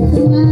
มาก